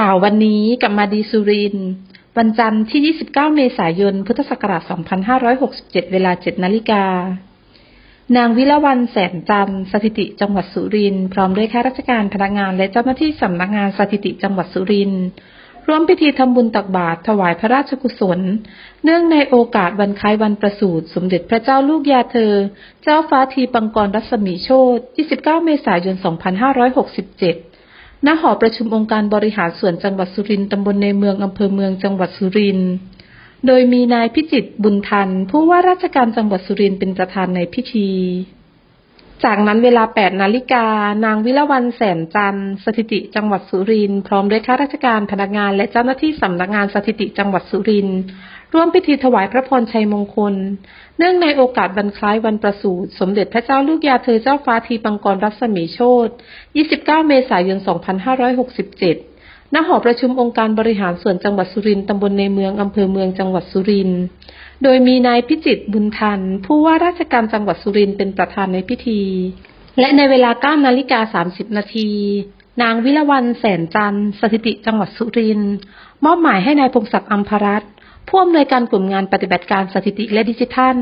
ข่าววันนี้กับมาดีสุริน วันจันทร์ที่ 29 เมษายน พุทธศักราช 2567 เวลา 7 นาฬิกา นางวิลวันแสนจันทร์สถิติจังหวัดสุรินทร์พร้อมด้วยข้าราชการพนักงานและเจ้าหน้าที่สำนักงานสถิติจังหวัดสุรินทร์ร่วมพิธีทำบุญตักบาตรถวายพระราชกุศล เนื่องในโอกาสวันคล้ายวันประสูติสมเด็จพระเจ้าลูกยาเธอ เจ้าฟ้าทีปังกรรัศมีโชต29 เมษายน 2567 ณหอประชุมองค์การบริหารส่วนจังหวัดสุรินทร์ตำบลในเมืองอำเภอเมืองจังหวัดสุรินทร์โดยมีนายพิจิตรบุญทันผู้ว่าราชการจังหวัดสุรินทร์เป็นประธานในพิธี จากนั้นเวลา 8 นาฬิกา นางวิลวันแสนจันทร์สถิติจังหวัดสุรินทร์พร้อมด้วยข้าราชการพนักงานและเจ้าหน้าที่สำนักงานสถิติจังหวัดสุรินทร์ร่วมพิธีถวายพระพรชัยมงคล เนื่องในโอกาสวันคล้ายวันประสูติสมเด็จพระเจ้าลูกยาเธอเจ้าฟ้าทีปังกรรัศมีโชต29 เมษายน 2567 ณหอประชุมองค์การบริหารส่วนจังหวัดสุรินทร์ตำบลในเมืองอำเภอเมืองจังหวัดสุรินทร์ โดยมีนายพิจิตบุญทัน ผู้ว่าราชการจังหวัดสุรินทร์เป็นประธานในพิธี และในเวลา9นาฬิกา30 นาที นางวิลวันแสนจันทร์สถิติจังหวัดสุรินทร์มอบหมายให้นายพงศักดิ์อัมพรัตน์ผู้อำนวยการกลุ่มงานปฏิบัติการสถิติและดิจิทัล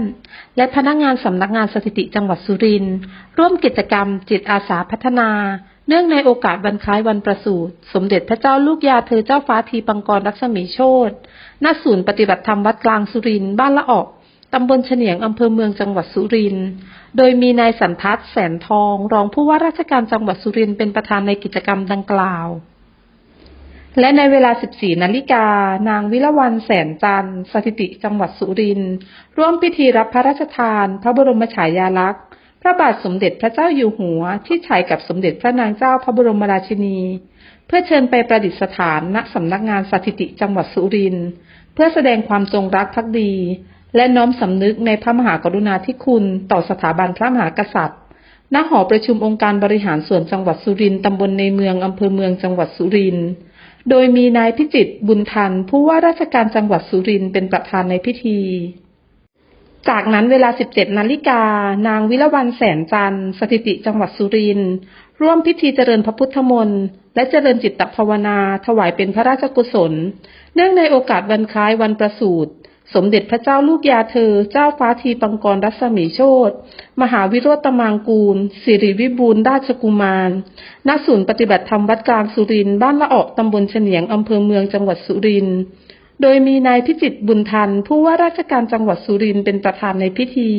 และพนักงานสำนักงานสถิติจังหวัดสุรินทร์ร่วมกิจกรรมจิตอาสาพัฒนา เนื่องในโอกาสวันคล้ายวันประสูติสมเด็จพระเจ้าลูกยาเธอเจ้าฟ้าทีปังกรรัศมีโชตณศูนย์ปฏิบัติธรรมวัดกลางสุรินบ้านละออกตำบลเฉนียงอำเภอเมืองจังหวัดสุรินทร์ โดยมีนายสันทัศน์แสนทอง รองผู้ว่าราชการจังหวัดสุรินทร์เป็นประธานในกิจกรรมดังกล่าว และในเวลา 14 นาฬิกา นางวิลวันแสนจันทร์สถิติจังหวัดสุรินทร์ร่วมพิธีรับพระราชทาน พระบรมฉายาลักษณ์ พระบาทสมเด็จพระเจ้าอยู่หัวที่ฉายกับสมเด็จพระนางเจ้าพระบรมราชินี เพื่อเชิญไปประดิษฐานณสำนักงานสถิติจังหวัดสุรินทร์เพื่อแสดงความจงรักภักดี และน้อมสำนึกในพระมหากรุณาธิคุณต่อสถาบันพระมหากษัตริย์ ณ หอประชุมองค์การบริหารส่วนจังหวัดสุรินทร์ตำบลในเมืองอำเภอเมืองจังหวัดสุรินทร์ โดยมีนายพิจิตรบุญทันผู้ว่าราชการจังหวัดสุรินทร์เป็นประธานในพิธี จากนั้นเวลา 17 นาฬิกา นางวิลวันแสนจันทร์สถิติจังหวัดสุรินทร์ร่วมพิธีเจริญพระพุทธมนต์และเจริญจิตตภาวนา ถวายเป็นพระราชกุศล เนื่องในโอกาสวันคล้ายวันประสูติสมเด็จพระเจ้าลูกยาเธอ เจ้าฟ้าทีปังกรรัศมีโชตมหาวิโรตมางกูล สิริวิบูลราชกุมาร ณ ศูนย์ปฏิบัติธรรมวัดกลางสุรินทร์บ้านละออกตำบลเฉนียง อำเภอเมืองจังหวัดสุรินทร์ โดยมีนายพิจิตบุญทัน ผู้ว่าราชการจังหวัดสุรินทร์เป็นประธานในพิธี